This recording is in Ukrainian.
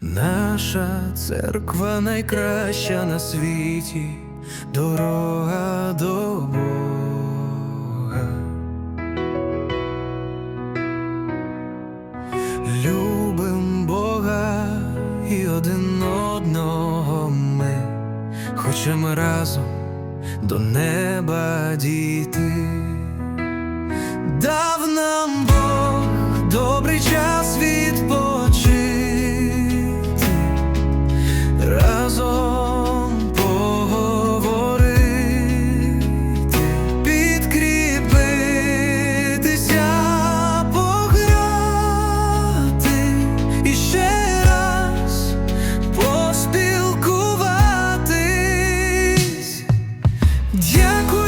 Наша церква найкраща на світі, дорога до Бога. Любим Бога і один одного ми, хочемо разом до неба дійти. Дав Дякуємо